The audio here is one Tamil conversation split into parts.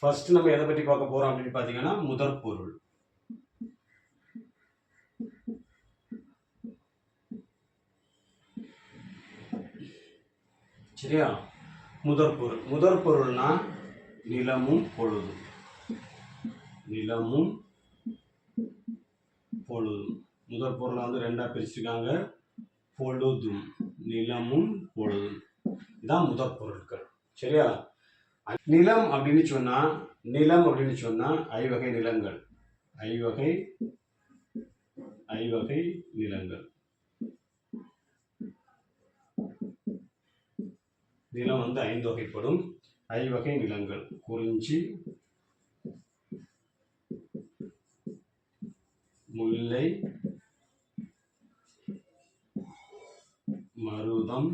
ஃபர்ஸ்ட் நம்ம எதை பற்றி பார்க்க போகிறோம் அப்படின்னு பார்த்தீங்கன்னா முதற் பொருள். சரியா? முதற் பொருள். முதற் பொருள்னா நிலமும் பொழுதும். நிலமும் பொழுதும். முதற் பொருளை வந்து ரெண்டாக பிரிச்சுருக்காங்க. பொழுதும். நிலமும் பொழுதும். இதான் முதற் பொருட்கள். சரியா? நிலம் அப்படின்னு சொன்னா நிலம் அப்படின்னு சொன்னா ஐவகை நிலங்கள். ஐவகை ஐவகை நிலங்கள். நிலம் வந்து ஐந்து வகைப்படும் ஐவகை நிலங்கள். குறிஞ்சி முல்லை மருதம்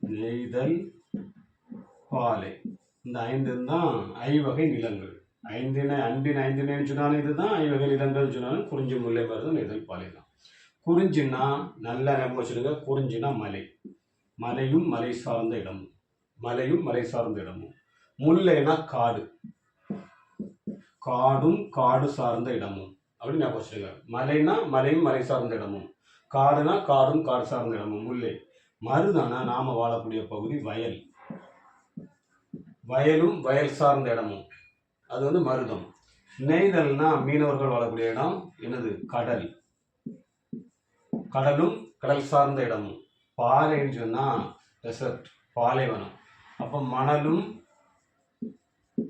நெய்தல் பாலை. இந்த ஐந்து தான் ஐவகை நிலங்கள். ஐந்தினை அன்பின் ஐந்தினு சொன்னாலும் இது தான் ஐவகை நிலங்கள் சொன்னாலும் குறிஞ்சி முல்லை மருதம் இதழ் பாலை தான். குறிஞ்சின்னா நல்லா ஞாபகம் வச்சுடுங்க குறிஞ்சினா மலை. மலையும் மலை சார்ந்த இடமும். மலையும் மலை சார்ந்த இடமும். முல்லைனா காடு. காடும் காடு சார்ந்த இடமும். அப்படின்னு ஞாபகம் வச்சுருங்க மலைனா மலையும் மலை சார்ந்த இடமும். காடுனா காடும் காடு சார்ந்த இடமும். முல்லை. மருதானா நாம வாழக்கூடிய பகுதி வயல். வயலும் வயல் சார்ந்த இடமும். அது வந்து மருதம். நெய்தல்னா மீனவர்கள் வாழக்கூடிய இடம். என்னது? கடல். கடலும் கடல் சார்ந்த இடமும். பாலைன்னு சொன்னால் டெசர்ட் பாலைவனம். அப்போ மணலும்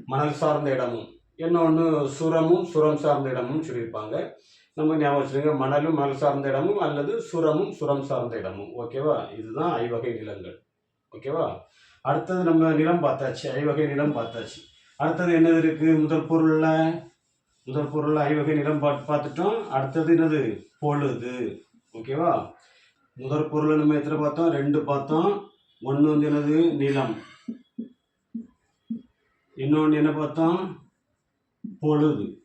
மணல் சார்ந்த இடமும். இன்னொன்று சுரமும் சுரம் சார்ந்த இடமும் சொல்லியிருப்பாங்க. நம்ம ஞாபகம் வச்சுருங்க மணலும் மணல் சார்ந்த இடமும் அல்லது சுரமும் சுரம் சார்ந்த இடமும். ஓகேவா? இதுதான் ஐவகை நிலங்கள். ஓகேவா? அடுத்தது நம்ம நிலம் பார்த்தாச்சு ஐவகை நிலம் பார்த்தாச்சு. அடுத்தது என்னது இருக்குது முதல் பொருளில் முதல் பொருளில் ஐவகை நிலம் பார்த்து பார்த்துட்டோம். அடுத்தது என்னது? பொழுது. ஓகேவா முதல் பொருளை நம்ம எத்தனை பார்த்தோம்? ரெண்டு பார்த்தோம். ஒன்று வந்து என்னது? நிலம். இன்னொன்று என்ன பார்த்தோம்? பொழுது.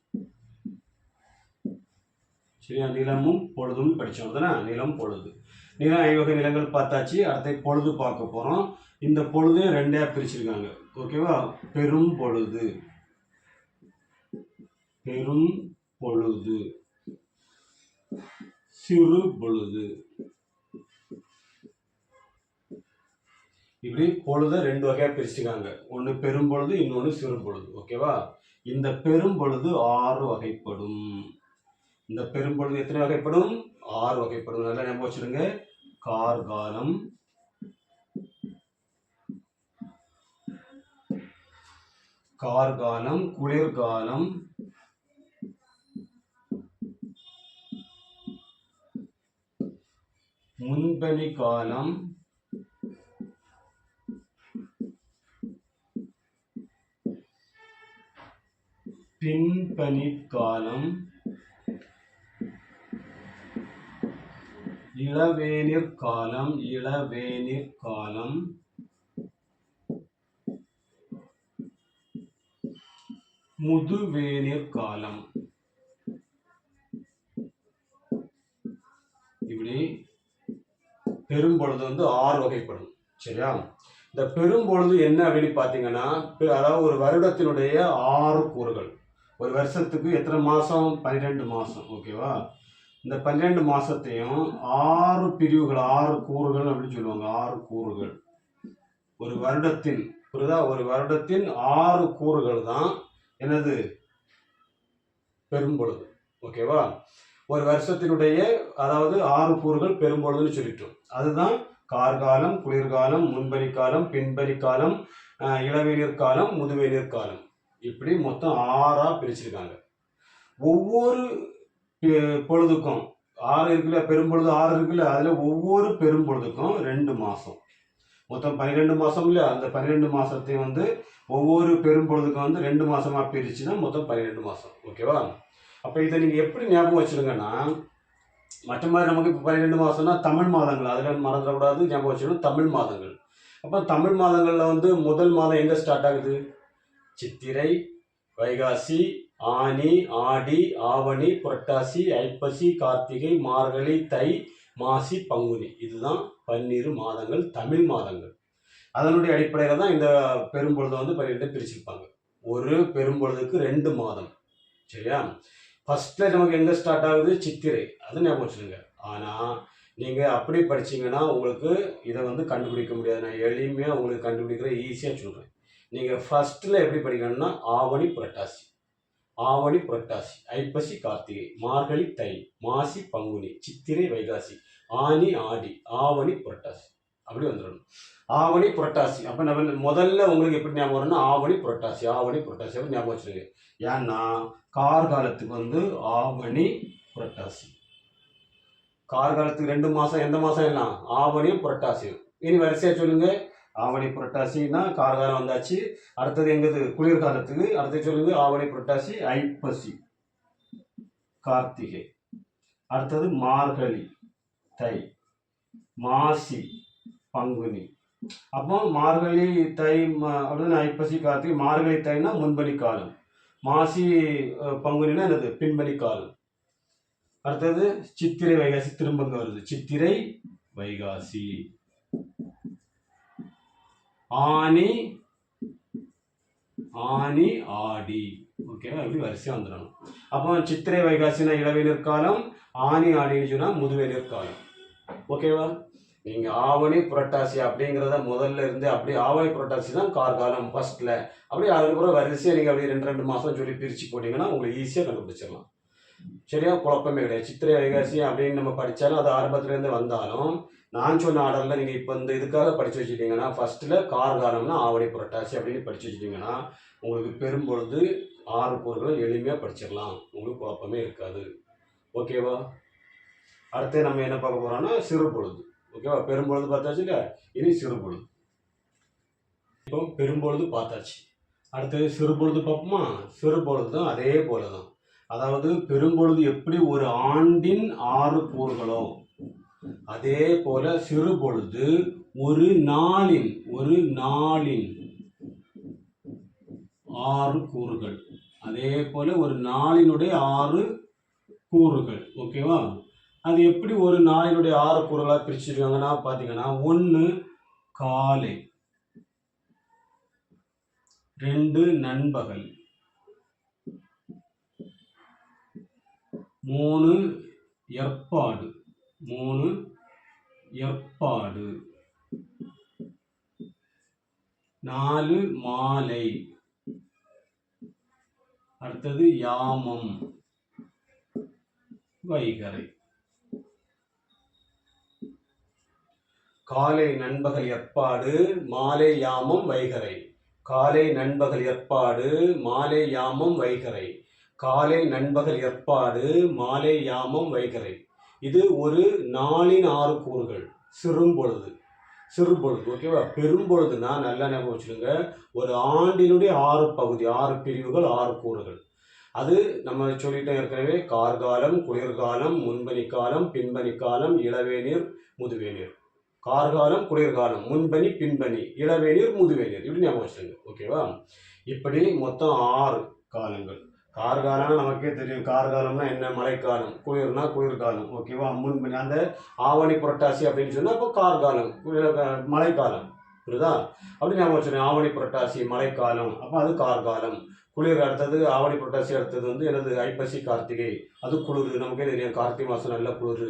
சரியா? நிலமும் பொழுதும் படித்தோம் தானே நிலம் பொழுது. நிலம் ஐவகை நிலங்கள் பார்த்தாச்சு. அடுத்த பொழுது பார்க்க போகிறோம் இந்த பொழுதையும் ரெண்டையாக பிரிச்சிருக்காங்க. ஓகேவா பெரும் பொழுது. பெரும் பொழுது. சிறு பொழுது. இப்படி பொழுதை ரெண்டு வகையாக பிரிச்சுக்காங்க ஒன்று பெரும் பொழுது இன்னொன்று சிறு பொழுது. ஓகேவா இந்த பெரும் பொழுது ஆறு வகைப்படும். இந்த பெரும் பொழுது எத்தனை வகைப்படும்? ஆறு வகைப்படும். நல்லா ஞாபகம் வச்சிருங்க. கார்காலம் கார்காலம் குளிர்காலம். முன்பனி காலம் பின்பனி காலம் இளவேனிற் காலம் இளவேனிற் காலம் முதுவேனிற் காலம் இப்படி பெரும்பொழுது வந்து ஆறு வகைப்படும் சரியா? இந்த பெரும்பொழுது என்ன அப்படின்னு பார்த்தீங்கன்னா அதாவது ஒரு வருடத்தினுடைய ஆறு கூறுகள். ஒரு வருஷத்துக்கு எத்தனை மாதம் பன்னிரெண்டு மாதம் ஓகேவா இந்த பன்னிரெண்டு மாதத்தையும் ஆறு பிரிவுகள் ஆறு கூறுகள் அப்படின்னு சொல்லுவாங்க ஆறு கூறுகள். ஒரு வருடத்தின் புரியுதா? ஒரு வருடத்தின் ஆறு கூறுகள் தான் என்னது? பெரும்பொழுது. ஓகேவா? ஒரு வருஷத்தினுடைய அதாவது ஆறு கூறுகள் பெரும்பொழுதுன்னு சொல்லிட்டோம். அதுதான் கார்காலம் குளிர்காலம் முன்பனி காலம் பின்பனி காலம் இளவேநீர் காலம் முதுவேநீர் காலம். இப்படி மொத்தம் ஆறாக பிரிச்சிருக்காங்க. ஒவ்வொரு பெ- பொழுதுக்கும் ஆறு இருக்குல்ல பெரும்பொழுது ஆறு இருக்குல்ல அதில் ஒவ்வொரு பெரும்பொழுதுக்கும் ரெண்டு மாதம் மொத்தம் பன்னிரெண்டு மாதம் இல்லையா அந்த பன்னிரெண்டு மாதத்தையும் வந்து ஒவ்வொரு பெரும்பொழுதுக்கும் வந்து ரெண்டு மாதமாக பிரிச்சுன்னா மொத்தம் பன்னிரெண்டு மாதம் ஓகேவா? அப்போ இதை நீங்கள் எப்படி ஞாபகம் வச்சிருங்கன்னா மற்ற மாதிரி நமக்கு இப்போ பன்னிரெண்டு மாதம்னா தமிழ் மாதங்கள். அதில் மறந்துடக்கூடாது ஞாபகம் வச்சுக்கணும் தமிழ் மாதங்கள். அப்போ தமிழ் மாதங்களில் வந்து முதல் மாதம் எங்கே ஸ்டார்ட் ஆகுது? சித்திரை வைகாசி ஆனி ஆடி ஆவணி புரட்டாசி ஐப்பசி கார்த்திகை மார்கழி தை மாசி பங்குனி. இதுதான் பன்னிரு மாதங்கள் தமிழ் மாதங்கள். அதனுடைய அடிப்படையில் தான் இந்த பெரும்பொழுதை வந்து பன்னிரெண்டு பிரிச்சிருப்பாங்க. ஒரு பெரும்பொழுதுக்கு ரெண்டு மாதம். சரியா? ஃபஸ்ட்டில் நமக்கு எங்கே ஸ்டார்ட் ஆகுது? சித்திரை. அது ஞாபகம் வச்சுருங்க ஆனால் நீங்கள் அப்படி படிச்சீங்கன்னா உங்களுக்கு இதை வந்து கண்டுபிடிக்க முடியாது. நான் எளிமையாக உங்களுக்கு கண்டுபிடிக்கிற ஈஸியாக சொல்கிறேன் நீங்கள் ஃபர்ஸ்ட்டில் எப்படி படிக்கணும்னா ஆவணி புரட்டாசி. ஆவணி புரட்டாசி. ஐப்பசி கார்த்திகை. மார்கழி தை. மாசி பங்குனி. சித்திரை வைகாசி. ஆனி ஆடி ஆவணி புரட்டாசி. அப்படி வந்துடணும். ஆவணி புரட்டாசி. அப்போ நம்ம முதல்ல உங்களுக்கு எப்படி ஞாபகம் வரும்னா ஆவணி புரட்டாசி ஆவணி புரட்டாசி அப்படி ஞாபகம் வச்சுருங்க. ஏன்னா கார்காலத்துக்கு வந்து ஆவணி புரட்டாசி. கார்காலத்துக்கு ரெண்டு மாதம் எந்த மாதம் எல்லாம்? ஆவணியும் புரட்டாசியும் இனி வரிசையாக சொல்லுங்க. ஆவணி புரட்டாசின்னா கார்காலம் வந்தாச்சு. அடுத்தது எங்கது? குளிர்காலத்துக்கு. அடுத்தது சொல்லுங்க ஆவணி புரட்டாசி ஐப்பசி. கார்த்திகை. அடுத்தது மார்கழி. தை மாசி பங்குனி. அப்போ மார்கழி தை ம- அப்படின்னு ஐப்பசி கார்த்திகை மார்கழி தைனா முன்பனி காலம். மாசி பங்குனினா என்னது? பின்பனி காலம். அடுத்தது சித்திரை வைகாசி திரும்பங்க வருது. சித்திரை வைகாசி. ஆனி ஆனி ஆடி. ஓகேவா இப்படி வரிசையாக வந்துடணும். அப்போ சித்திரை வைகாசினா இளவேநீர் காலம் ஆனி ஆடின்னு சொன்னால் முதுவேநீர் காலம். ஓகேவா நீங்க ஆவணி புரட்டாசி அப்படிங்கிறத முதல்ல இருந்து அப்படியே ஆவணி புரட்டாசி தான் கார்காலம் ஃபர்ஸ்ட்ல அப்படியே அதுக்கப்புறம் வரிசையாக நீங்கள் அப்படியே ரெண்டு ரெண்டு மாதம் சொல்லி பிரித்து போட்டிங்கன்னா உங்களுக்கு ஈஸியாக கண்டுபிடிச்சிடலாம். சரியா? குழப்பமே கிடையாது. சித்திரை வைகாசி அப்படின்னு நம்ம படித்தாலும் அது ஆரம்பத்துலேருந்து வந்தாலும் நான் சொன்ன ஆர்டரில் நீங்கள் இப்போ இந்த இதுக்காக படித்து வச்சுட்டிங்கன்னா ஃபர்ஸ்ட்டில் கார்காலம்னா ஆவணி புரட்டாசி அப்படின்னு படித்து வச்சுட்டிங்கன்னா உங்களுக்கு பெரும்பொழுது ஆறு கூறுகளும் எளிமையாக படிச்சிடலாம். உங்களுக்கு குழப்பமே இருக்காது. ஓகேவா அடுத்து நம்ம என்ன பார்க்க போகிறோம்னா சிறு பொழுது. ஓகேவா பெரும்பொழுது பார்த்தாச்சுல இனி சிறு பொழுது. இப்போ பெரும்பொழுது பார்த்தாச்சு. அடுத்தது சிறு பொழுது பார்ப்போமா? சிறு பொழுதும் அதே போல தான். அதாவது பெரும்பொழுது எப்படி ஒரு ஆண்டின் ஆறு கூறுகளோ அதே போல சிறு பொழுது ஒரு நாளின் ஒரு நாளின் ஆறு கூறுகள். அதே போல ஒரு நாளினுடைய ஆறு கூறுகள். ஓகேவா அது எப்படி ஒரு நாளினுடைய ஆறு கூறுகளாக பிரிச்சிருக்காங்கன்னா பார்த்தீங்கன்னா ஒன்று காலை ரெண்டு நண்பகல் மூணு ஏற்பாடு மூணு ஏற்பாடு நாலு மாலை அடுத்தது யாமம் வைகரை. காலை நண்பகல் ஏற்பாடு மாலை யாமம் வைகரை. காலை நண்பகல் ஏற்பாடு மாலை யாமம் வைகரை. காலை நண்பகல் ஏற்பாடு மாலை யாமம் வைகரை. இது ஒரு நாளின் ஆறு கூறுகள். சிறும்பொழுது. சிறுபொழுது ஓகேவா பெரும்பொழுதுனா நல்லா ஞாபகம் வச்சுருங்க ஒரு ஆண்டினுடைய ஆறு பகுதி ஆறு பிரிவுகள் ஆறு கூறுகள். அது நம்ம சொல்லிட்டோம் ஏற்கனவே கார்காலம் குளிர்காலம் முன்பனிக்காலம் பின்பனிக்காலம் இளவேநீர் முதுவேநீர். கார்காலம் குளிர்காலம் முன்பனி பின்பனி இளவேநீர் முதுவேநீர் இப்படி ஞாபகம் வச்சுருங்க ஓகேவா இப்படி மொத்தம் ஆறு காலங்கள். கார்காலம்னா நமக்கே தெரியும். கார்காலம்னா என்ன? மழைக்காலம். குளிர்னா குளிர்காலம். ஓகேவா முன்பனி அந்த ஆவணி புரட்டாசி அப்படின்னு சொன்னால் அப்போ கார்காலம் மழைக்காலம். புரியுதா? அப்படி ஞாபகம் வச்சுருங்க ஆவணி புரட்டாசி மழைக்காலம். அப்போ அது கார்காலம். குளிர் அடுத்தது ஆவணி புரட்டாசி அடுத்தது வந்து எனது ஐப்பசி கார்த்திகை. அது குளிர். நமக்கே தெரியும். கார்த்திகை மாதம் நல்ல குளிர்.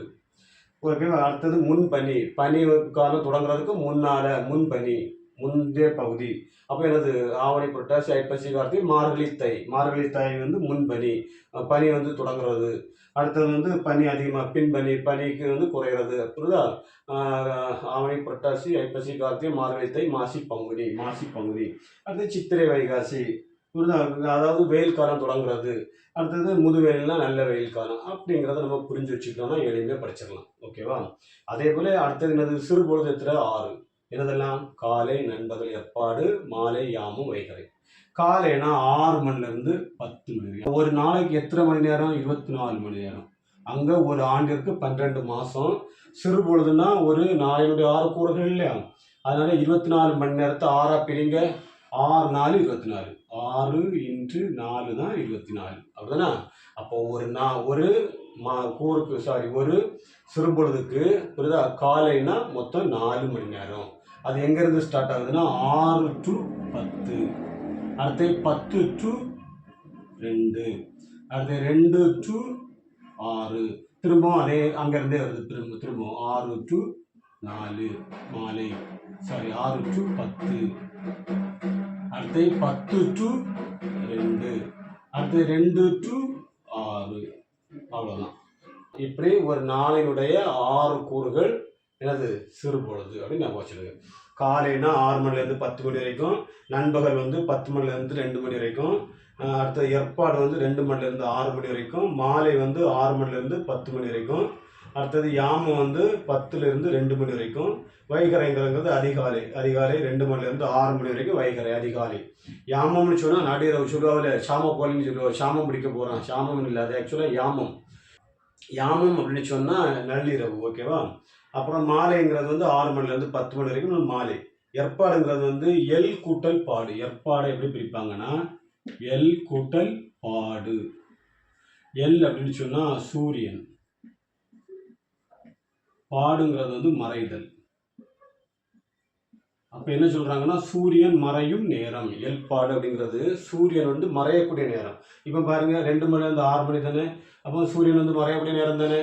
பேர் அடுத்தது முன்பனி பனி. காலம் தொடங்குறதுக்கு முன்னால முன்பனி முந்தைய பகுதி. அப்போ எனது ஆவணி புரட்டாசி ஐப்பசி கார்த்திகை மார்கழி தை. மார்கழி தை வந்து முன்பனி பனி. வந்து தொடங்குறது. அடுத்தது வந்து பனி அதிகமாக பின்பனி பனிக்கு வந்து குறையிறது. புரியுதா? ஆவணி புரட்டாசி ஐப்பசி கார்த்திகை மார்கழி தை மாசி பங்குனி மாசி பங்குனி. அடுத்து சித்திரை வைகாசி. புரியுதா அதாவது வெயில் காலம் தொடங்குறது. அடுத்தது முதுவெயில்னா நல்ல வெயில் காலம் அப்படிங்கிறத நம்ம புரிஞ்சு வச்சுக்கிட்டோம்னா எளிமையாக படிச்சிடலாம். ஓகேவா அதே போல் அடுத்தது என்னது? சிறு எத்தனை? ஆறு. என்னதெல்லாம்? காலை நண்பகல் எப்பாடு மாலை யாமும் வைகரை. காலைனா ஆறு மணிலேருந்து பத்து மணி வரைக்கும் ஒரு நாளைக்கு எத்தனை மணி நேரம்? இருபத்தி நாலு மணி நேரம். அங்கே ஒரு ஆண்டிற்கு பன்னிரெண்டு மாதம் சிறு பொழுதுனா ஒரு நாளினுடைய ஆறு கூறுகள் இல்லையா? அதனால இருபத்தி நாலு மணி நேரத்தை ஆறாக பிரிங்க. ஆறு நாலு இருபத்தி நாலு ஆறு இன்ட்டு நாலு தான் இருபத்தி நாலு அப்படிதானா அப்போ ஒரு நா ஒரு மா கூறுக்கு சாரி ஒரு சிறுபொழுதுக்கு புரியுதா? காலைனா மொத்தம் நாலு மணி நேரம். அது எங்கேருந்து ஸ்டார்ட் ஆகுதுன்னா ஆறு டு பத்து. அடுத்து பத்து டு ரெண்டு. அடுத்து ரெண்டு டு ஆறு. திரும்பவும் அதே அங்கேருந்தே வருது. திரும்ப திரும்பவும் ஆறு டு நாலு. மாலை. சாரி ஆறு டு பத்து. அடுத்து பத்து டு ரெண்டு. அடுத்து ரெண்டு டு ஆறு. அவ்வளோதான் இப்படி ஒரு நாளினுடைய ஆறு கூறுகள் எனது சிறு பொழுது அப்படின்னு நான் வச்சுருங்க காலைனா ஆறு மணிலேருந்து பத்து மணி வரைக்கும் நண்பகல் வந்து பத்து மணிலேருந்து ரெண்டு மணி வரைக்கும் அடுத்த அடுத்தது ஏற்பாடு வந்து ரெண்டு மணிலேருந்து ஆறு மணி வரைக்கும் மாலை வந்து ஆறு மணிலேருந்து பத்து மணி வரைக்கும் அடுத்தது யாமம் வந்து பத்துலேருந்து ரெண்டு மணி வரைக்கும் வைகரைங்கிறது அதிகாலை அதிகாலை ரெண்டு மணிலேருந்து ஆறு மணி வரைக்கும் வைகரை அதிகாலை. யாமம்னு சொன்னால் நடுஇரவு சொல்லுவாவில் சாம கோலின்னு சொல்லுவாங்க சாமம் பிடிக்க போகிறான் சாமம் இல்லை அது ஆக்சுவலாக யாமம். யாமம் அப்படின்னு சொன்னால் நள்ளிரவு ஓகேவா? அப்புறம் மாலைங்கிறது வந்து ஆறு மணிலேருந்து பத்து மணி வரைக்கும் மாலை. ஏற்பாடுங்கிறது வந்து எல் கூட்டல் பாடு. ஏற்பாடை எப்படி பிரிப்பாங்கன்னா எல் கூட்டல் பாடு. எல் அப்படின்னு சொன்னால் சூரியன். பாடுங்கிறது வந்து மறைதல். அப்போ என்ன சொல்கிறாங்கன்னா சூரியன் மறையும் நேரம். எல்பாடு அப்படிங்கிறது சூரியன் வந்து மறையக்கூடிய நேரம். இப்போ பாருங்க ரெண்டு மணிலேருந்து ஆறு மணி தானே? அப்போ சூரியன் வந்து மறையக்கூடிய நேரம் தானே?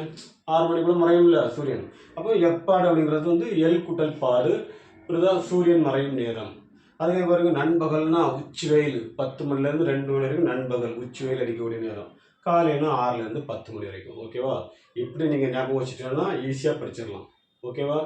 ஆறு மணிக்குள்ளே மறையும் இல்லை சூரியன். அப்போ எப்பாடு அப்படிங்கிறது வந்து எல் குட்டல் பாடு இப்படிதான் சூரியன் மறையும் நேரம். அதே பாருங்க நண்பகல்னா உச்சி வெயில். பத்து மணிலேருந்து ரெண்டு மணி வரைக்கும் நண்பகல் உச்சி வெயில் அடிக்கக்கூடிய நேரம். காலையில் ஆறுலேருந்து பத்து மணி வரைக்கும் ஓகேவா இப்படி நீங்கள் ஞாபகம் வச்சுட்டீங்கன்னா ஈஸியாக படிச்சிடலாம் ஓகேவா